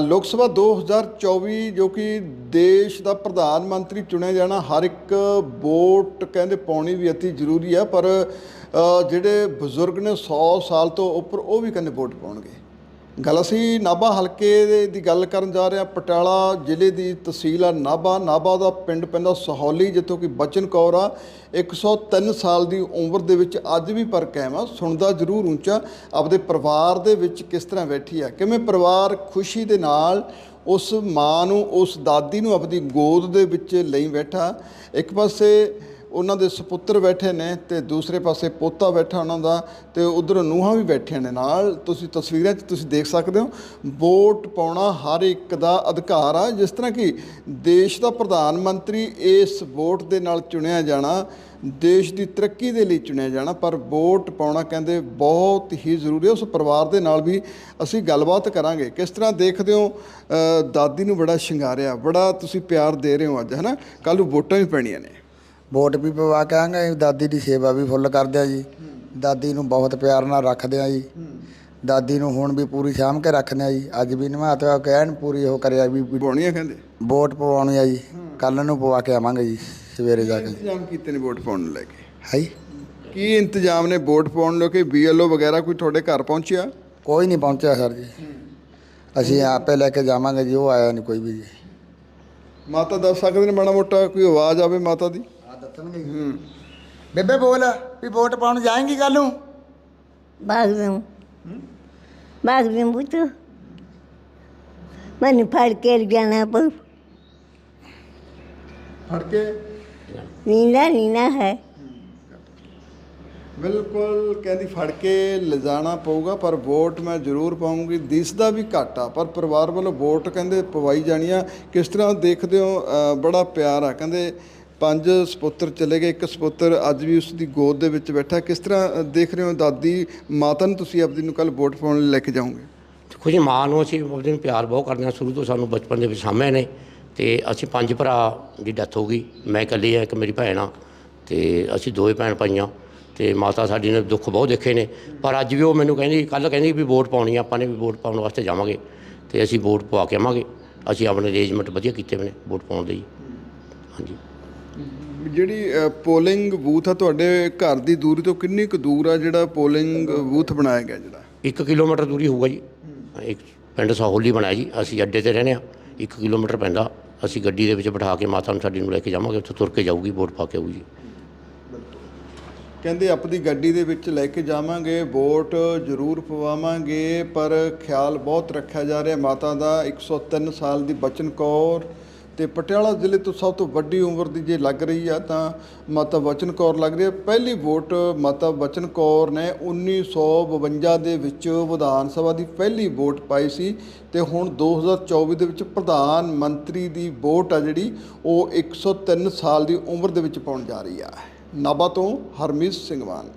ਲੋਕ ਸਭਾ 2024 ਜੋ ਕਿ ਦੇਸ਼ ਦਾ ਪ੍ਰਧਾਨ ਮੰਤਰੀ ਚੁਣਿਆ ਜਾਣਾ ਹਰ ਇੱਕ ਵੋਟ ਕਹਿੰਦੇ ਪਾਉਣੀ ਵੀ ਅਤੀ ਜ਼ਰੂਰੀ ਹੈ, ਪਰ ਜਿਹੜੇ ਬਜ਼ੁਰਗ ਨੇ 100 ਸਾਲ ਤੋਂ ਉੱਪਰ ਉਹ ਵੀ ਕਹਿੰਦੇ ਵੋਟ ਪਾਉਣਗੇ। ਗੱਲ ਅਸੀਂ ਨਾਭਾ ਹਲਕੇ ਦੇ- ਦੀ ਗੱਲ ਕਰਨ ਜਾ ਰਹੇ ਹਾਂ। ਪਟਿਆਲਾ ਜ਼ਿਲ੍ਹੇ ਦੀ ਤਹਿਸੀਲ ਆ ਨਾਭਾ। ਨਾਭਾ ਦਾ ਪਿੰਡ ਪੈਂਦਾ ਸਹੌਲੀ, ਜਿੱਥੋਂ ਕਿ ਬਚਨ ਕੌਰ ਆ। 103 ਸਾਲ ਦੀ ਉਮਰ ਦੇ ਵਿੱਚ ਅੱਜ ਵੀ ਪਰ ਕਾਇਮ ਆ। ਸੁਣਦਾ ਜ਼ਰੂਰ ਉੱਚਾ। ਆਪਦੇ ਪਰਿਵਾਰ ਦੇ ਵਿੱਚ ਕਿਸ ਤਰ੍ਹਾਂ ਬੈਠੀ ਆ? ਕਿਵੇਂ ਪਰਿਵਾਰ ਖੁਸ਼ੀ ਦੇ ਨਾਲ ਉਸ ਮਾਂ ਨੂੰ, ਉਸ ਦਾਦੀ ਨੂੰ ਆਪਣੀ ਗੋਦ ਦੇ ਵਿੱਚ ਲਈ ਬੈਠਾ? ਇੱਕ ਪਾਸੇ ਉਹਨਾਂ ਦੇ ਸੁਪੁੱਤਰ ਬੈਠੇ ਨੇ ਤੇ ਦੂਸਰੇ ਪਾਸੇ ਪੋਤਾ ਬੈਠਾ ਉਹਨਾਂ ਦਾ ਤੇ ਉਧਰ ਨੂੰਹਾਂ ਵੀ ਬੈਠੀਆਂ ਨੇ ਨਾਲ। ਤੁਸੀਂ ਤਸਵੀਰਾਂ 'ਚ ਤੁਸੀਂ ਦੇਖ ਸਕਦੇ ਹੋ, ਵੋਟ ਪਾਉਣਾ ਹਰ ਇੱਕ ਦਾ ਅਧਿਕਾਰ ਆ। ਜਿਸ ਤਰ੍ਹਾਂ ਕਿ ਦੇਸ਼ ਦਾ ਪ੍ਰਧਾਨ ਮੰਤਰੀ ਇਸ ਵੋਟ ਦੇ ਨਾਲ ਚੁਣਿਆ ਜਾਣਾ, ਦੇਸ਼ ਦੀ ਤਰੱਕੀ ਦੇ ਲਈ ਚੁਣਿਆ ਜਾਣਾ, ਪਰ ਵੋਟ ਪਾਉਣਾ ਕਹਿੰਦੇ ਬਹੁਤ ਹੀ ਜ਼ਰੂਰੀ ਹੈ ਉਸ ਪਰਿਵਾਰ ਦੇ ਨਾਲ ਵੀ ਅਸੀਂ ਗੱਲਬਾਤ ਕਰਾਂਗੇ। ਕਿਸ ਤਰ੍ਹਾਂ ਦੇਖਦੇ ਹੋ ਦਾਦੀ ਨੂੰ ਬੜਾ ਸ਼ਿੰਗਾਰਿਆ, ਬੜਾ ਤੁਸੀਂ ਪਿਆਰ ਦੇ ਰਹੇ ਹੋ ਅੱਜ ਹੈ ਨਾ ਕੱਲ ਨੂੰ ਵੋਟਾਂ ਵੀ ਪੈਣੀਆਂ ਨੇ। ਵੋਟ ਵੀ ਪਵਾ ਕੇ ਆਂਗੇ ਦਾਦੀ ਦੀ ਸੇਵਾ ਵੀ ਫੁੱਲ ਕਰਦੇ ਆ ਜੀ। ਦਾਦੀ ਨੂੰ ਬਹੁਤ ਪਿਆਰ ਨਾਲ ਰੱਖਦੇ ਆ ਜੀ। ਦਾਦੀ ਨੂੰ ਹੁਣ ਵੀ ਪੂਰੀ ਸਾਂਭ ਕੇ ਰੱਖਦੇ ਆ ਜੀ। ਅੱਜ ਵੀ ਨਿਭਾਤਵਾ ਕਹਿਣ ਪੂਰੀ ਉਹ ਕਰਿਆ ਵੀ ਪਾਉਣੀਆਂ ਕਹਿੰਦੇ? ਵੋਟ ਪਵਾਉਣੀ ਆ ਜੀ। ਕੱਲ ਨੂੰ ਪਵਾ ਕੇ ਆਵਾਂਗੇ ਜੀ ਸਵੇਰੇ ਜਾ ਕੇ। ਇੰਤਜ਼ਾਮ ਕੀਤੇ ਨੇ ਵੋਟ ਪਾਉਣ ਨੂੰ ਲੈ ਕੇ? ਹੈ ਜੀ। ਕੀ ਇੰਤਜ਼ਾਮ ਨੇ ਵੋਟ ਪਾਉਣ ਲਈ ਕਿ ਬੀਐਲਓ ਵਗੈਰਾ ਕੋਈ ਤੁਹਾਡੇ ਘਰ ਪਹੁੰਚਿਆ? ਕੋਈ ਨਹੀਂ ਪਹੁੰਚਿਆ ਸਰ ਜੀ। ਅਸੀਂ ਆਪੇ ਲੈ ਕੇ ਜਾਵਾਂਗੇ ਜੀ ਉਹ ਆਇਆ ਨਹੀਂ ਕੋਈ ਵੀ ਜੀ। ਮਾਤਾ ਦੱਸ ਸਕਦੇ ਨੇ ਮਾੜਾ ਮੋਟਾ ਕੋਈ ਆਵਾਜ਼ ਆਵੇ ਮਾਤਾ ਦੀ? ਦੱਸਣਗੇ ਬੇਬੇ ਬੋਲ ਵੀ ਵੋਟ ਪਾਉਣ ਜਾਏਂਗੀ ਕੱਲ ਨੂੰ? ਬਾਗਦਮ ਬਾਗਦਮ ਪੁੱਤ। ਮੈਨੂੰ ਫੜ ਕੇ ਜਾਣਾ ਪਰ ਫੜ ਕੇ? ਨੀਂਦਾ ਨੀਂਦਾ ਹੈ। ਬਿਲਕੁਲ ਕਹਿੰਦੀ ਫੜ ਕੇ ਲਿਜਾਣਾ ਪਊਗਾ ਪਰ ਵੋਟ ਮੈਂ ਜ਼ਰੂਰ ਪਾਉਂਗੀ ਦਿਸਦਾ ਵੀ ਘੱਟ ਆ ਪਰ ਪਰਿਵਾਰ ਵੱਲੋਂ ਵੋਟ ਕਹਿੰਦੇ ਪਵਾਈ ਜਾਣੀ ਆ। ਕਿਸ ਤਰ੍ਹਾਂ ਦੇਖਦੇ ਹੋ? ਬੜਾ ਪਿਆਰ ਆ। ਕਹਿੰਦੇ ਪੰਜ ਸਪੁੱਤਰ ਚਲੇ ਗਏ, ਇੱਕ ਸਪੁੱਤਰ ਅੱਜ ਵੀ ਉਸ ਦੀ ਗੋਦ ਦੇ ਵਿੱਚ ਬੈਠਾ। ਕਿਸ ਤਰ੍ਹਾਂ ਦੇਖ ਰਹੇ ਹੋ ਦਾਦੀ, ਮਾਤਾ ਨੂੰ ਤੁਸੀਂ ਆਪਦੀ ਨੂੰ ਕੱਲ ਵੋਟ ਪਾਉਣ ਲਈ ਲੈ ਕੇ ਜਾਓਗੇ? ਦੇਖੋ ਜੀ, ਮਾਂ ਨੂੰ ਅਸੀਂ ਉਹਦੇ ਨੂੰ ਪਿਆਰ ਬਹੁਤ ਕਰਦੇ ਹਾਂ। ਸ਼ੁਰੂ ਤੋਂ ਸਾਨੂੰ ਬਚਪਨ ਦੇ ਵਿੱਚ ਸਾਂਭਿਆ ਨੇ ਤੇ ਅਸੀਂ ਪੰਜ ਭਰਾ ਦੀ ਡੈਥ ਹੋ ਗਈ। ਮੈਂ ਇਕੱਲੀ ਆ ਇੱਕ ਮੇਰੀ ਭੈਣ ਆ ਤੇ ਅਸੀਂ ਦੋਵੇਂ ਭੈਣ ਭਾਈਆਂ ਤੇ ਮਾਤਾ ਸਾਡੀ ਨੇ ਦੁੱਖ ਬਹੁਤ ਦੇਖੇ ਨੇ। ਪਰ ਅੱਜ ਵੀ ਉਹ ਮੈਨੂੰ ਕਹਿੰਦੀ ਕੱਲ ਕਹਿੰਦੀ ਵੀ ਵੋਟ ਪਾਉਣੀ ਆ, ਆਪਾਂ ਨੇ ਵੀ ਵੋਟ ਪਾਉਣ ਵਾਸਤੇ ਜਾਵਾਂਗੇ ਤੇ ਅਸੀਂ ਵੋਟ ਪਵਾ ਕੇ ਆਵਾਂਗੇ। ਅਸੀਂ ਆਪਣੇ ਅਰੇਂਜਮੈਂਟ ਵਧੀਆ ਕੀਤੇ ਹੋਏ ਨੇ ਵੋਟ ਪਾਉਣ ਦੇ ਜੀ ਹਾਂਜੀ। ਜਿਹੜੀ ਪੋਲਿੰਗ ਬੂਥ ਆ ਤੁਹਾਡੇ ਘਰ ਦੀ ਦੂਰੀ ਤੋਂ ਕਿੰਨੀ ਕੁ ਦੂਰ ਆ ਜਿਹੜਾ ਪੋਲਿੰਗ ਬੂਥ ਬਣਾਇਆ ਗਿਆ ਜਿਹੜਾ? ਇੱਕ ਕਿਲੋਮੀਟਰ ਦੂਰੀ ਹੋਊਗਾ ਜੀ। ਇੱਕ ਪਿੰਡ ਸਹੌਲੀ ਬਣਾਇਆ ਜੀ। ਅਸੀਂ ਅੱਡੇ ਤੇ ਰਹਿੰਦੇ ਆ ਇੱਕ ਕਿਲੋਮੀਟਰ ਪੈਂਦਾ। ਅਸੀਂ ਗੱਡੀ ਦੇ ਵਿੱਚ ਬਿਠਾ ਕੇ ਮਾਤਾ ਨੂੰ ਸਾਡੀ ਨੂੰ ਲੈ ਕੇ ਜਾਵਾਂਗੇ। ਉੱਥੇ ਤੁਰ ਕੇ ਜਾਊਗੀ ਵੋਟ ਪਾ ਕੇ ਆਊਗੀ ਜੀ। ਕਹਿੰਦੇ ਆਪਣੀ ਗੱਡੀ ਦੇ ਵਿੱਚ ਲੈ ਕੇ ਜਾਵਾਂਗੇ ਵੋਟ ਜ਼ਰੂਰ ਪਵਾਵਾਂਗੇ ਪਰ ਖਿਆਲ ਬਹੁਤ ਰੱਖਿਆ ਜਾ ਰਿਹਾ ਮਾਤਾ ਦਾ। 103 ਸਾਲ ਦੀ ਬਚਨ ਕੌਰ ਤੇ ਪਟਿਆਲਾ ਜ਼ਿਲ੍ਹੇ ਤੋਂ ਸਭ ਤੋਂ ਵੱਡੀ ਉਮਰ ਦੀ ਜੇ ਲੱਗ ਰਹੀ ਆ ਤਾਂ ਮਾਤਾ ਬਚਨ ਕੌਰ ਲੱਗ ਰਹੀ ਹੈ ਪਹਿਲੀ ਵੋਟ ਮਾਤਾ ਬਚਨ ਕੌਰ ਨੇ 1952 ਦੇ ਵਿੱਚ ਵਿਧਾਨ ਸਭਾ ਦੀ ਪਹਿਲੀ ਵੋਟ ਪਾਈ ਸੀ ਤੇ ਹੁਣ 2024 ਦੇ ਵਿੱਚ ਪ੍ਰਧਾਨ ਮੰਤਰੀ ਦੀ ਵੋਟ ਆ ਜਿਹੜੀ, ਉਹ 103 ਸਾਲ ਦੀ ਉਮਰ ਦੇ ਵਿੱਚ ਪਾਉਣ ਜਾ ਰਹੀ ਆ। ਨਾਭਾ ਤੋਂ ਹਰਮੀਤ ਸਿੰਘ ਮਾਨ